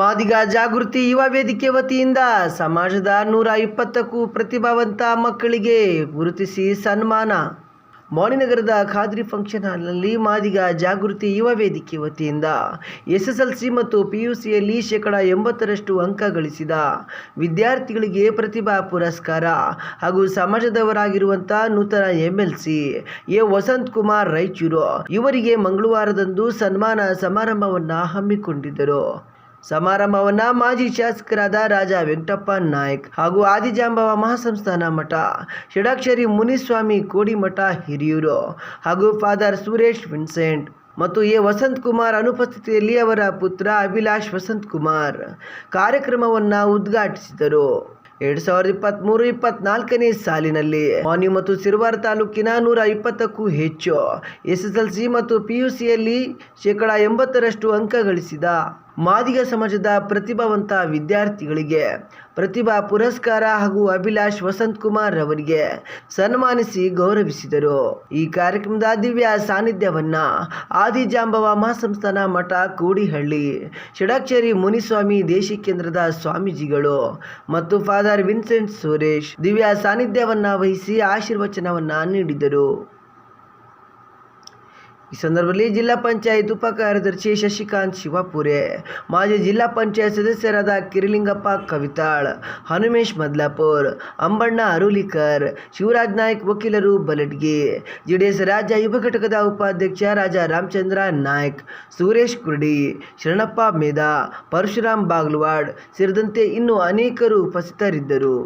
ಮಾದಿಗ ಜಾಗೃತಿ ಯುವ ವೇದಿಕೆ ವತಿಯಿಂದ ಸಮಾಜದ ನೂರ ಇಪ್ಪತ್ತಕ್ಕೂ ಪ್ರತಿಭಾವಂತ ಮಕ್ಕಳಿಗೆ ಗುರುತಿಸಿ ಸನ್ಮಾನ. ಮೌನಿನಗರದ ಖಾದ್ರಿ ಫಂಕ್ಷನ್ ಹಾಲ್ನಲ್ಲಿ ಮಾದಿಗ ಜಾಗೃತಿ ಯುವ ವೇದಿಕೆ ವತಿಯಿಂದ ಎಸ್ಎಸ್ಎಲ್ಸಿ ಮತ್ತು ಪಿಯುಸಿಯಲ್ಲಿ ಶೇಕಡ ಎಂಬತ್ತರಷ್ಟು ಅಂಕ ಗಳಿಸಿದ ವಿದ್ಯಾರ್ಥಿಗಳಿಗೆ ಪ್ರತಿಭಾ ಪುರಸ್ಕಾರ ಹಾಗೂ ಸಮಾಜದವರಾಗಿರುವಂಥ ನೂತನ ಎಂಎಲ್ಸಿ ಎ ವಸಂತ್ ಕುಮಾರ್ ರಾಯಚೂರು ಇವರಿಗೆ ಮಂಗಳವಾರದಂದು ಸನ್ಮಾನ ಸಮಾರಂಭವನ್ನು ಹಮ್ಮಿಕೊಂಡಿದ್ದರು. ಸಮಾರಂಭವನ್ನ ಮಾಜಿ ಶಾಸಕರಾದ ರಾಜ ವೆಂಕಟಪ್ಪ ನಾಯ್ಕ್ ಹಾಗೂ ಆದಿಜಾಂಬವ ಮಹಾಸಂಸ್ಥಾನ ಮಠ ಷಡಾಕ್ಷರಿ ಮುನಿಸ್ವಾಮಿ ಕೋಡಿಮಠ ಹಿರಿಯೂರು ಹಾಗೂ ಫಾದರ್ ಸುರೇಶ್ ವಿನ್ಸೆಂಟ್ ಮತ್ತು ಎ ವಸಂತ್ ಕುಮಾರ್ ಅನುಪಸ್ಥಿತಿಯಲ್ಲಿ ಅವರ ಪುತ್ರ ಅಭಿಲಾಷ್ ವಸಂತ್ ಕುಮಾರ್ ಕಾರ್ಯಕ್ರಮವನ್ನು ಉದ್ಘಾಟಿಸಿದರು. ಎರಡ್ ಸಾವಿರದ ಇಪ್ಪತ್ತ್ಮೂರು ಇಪ್ಪತ್ನಾಲ್ಕನೇ ಸಾಲಿನಲ್ಲಿ ಮಾನಿ ಮತ್ತು ಸಿರುವಾರ ತಾಲೂಕಿನ ನೂರ ಇಪ್ಪತ್ತಕ್ಕೂ ಹೆಚ್ಚು ಎಸ್ಎಸ್ಎಲ್ಸಿ ಮತ್ತು ಪಿಯುಸಿಯಲ್ಲಿ ಶೇಕಡಾ ಎಂಬತ್ತರಷ್ಟು ಅಂಕ ಗಳಿಸಿದ ಮಾದಿಗ ಸಮಾಜದ ಪ್ರತಿಭಾವಂತ ವಿದ್ಯಾರ್ಥಿಗಳಿಗೆ ಪ್ರತಿಭಾ ಪುರಸ್ಕಾರ ಹಾಗೂ ಅಭಿಲಾಷ್ ವಸಂತ್ ಕುಮಾರ್ ಅವರಿಗೆ ಸನ್ಮಾನಿಸಿ ಗೌರವಿಸಿದರು. ಈ ಕಾರ್ಯಕ್ರಮದ ದಿವ್ಯ ಸಾನ್ನಿಧ್ಯವನ್ನ ಆದಿಜಾಂಬವ ಮಹಾಸಂಸ್ಥಾನ ಮಠ ಕೂಡಿಹಳ್ಳಿ ಷಡಾಕ್ಷರಿ ಮುನಿಸ್ವಾಮಿ ದೇಶಿ ಕೇಂದ್ರದ ಸ್ವಾಮೀಜಿಗಳು ಮತ್ತು ಫಾದರ್ ವಿನ್ಸೆಂಟ್ ಸುರೇಶ್ ದಿವ್ಯ ಸಾನ್ನಿಧ್ಯವನ್ನ ವಹಿಸಿ ಆಶೀರ್ವಚನವನ್ನ ನೀಡಿದರು. ಈ ಸಂದರ್ಭದಲ್ಲಿ ಜಿಲ್ಲಾ ಪಂಚಾಯತ್ ಉಪ ಕಾರ್ಯದರ್ಶಿ ಶಶಿಕಾಂತ್ ಶಿವಪುರೆ, ಮಾಜಿ ಜಿಲ್ಲಾ ಪಂಚಾಯತ್ ಸದಸ್ಯರಾದ ಕಿರಿಲಿಂಗಪ್ಪ ಕವಿತಾಳ್, ಹನುಮೇಶ್ ಮದ್ಲಾಪುರ್, ಅಂಬಣ್ಣ ಅರುಲಿಕರ್ ಶಿವರಾಜ್ ನಾಯ್ಕ್ ವಕೀಲರು ಬಲಡ್ಗಿ ಜೆಡಿಎಸ್ ರಾಜ್ಯ ಯುವ ಘಟಕದ ಉಪಾಧ್ಯಕ್ಷ ರಾಜ ರಾಮಚಂದ್ರ ನಾಯ್ಕ್, ಸುರೇಶ್ ಕುರ್ಡಿ, ಶರಣಪ್ಪ ಮೇಧಾ, ಪರಶುರಾಮ್ ಬಾಗ್ಲವಾಡ್ ಸೇರಿದಂತೆ ಇನ್ನೂ ಅನೇಕರು ಉಪಸ್ಥಿತರಿದ್ದರು.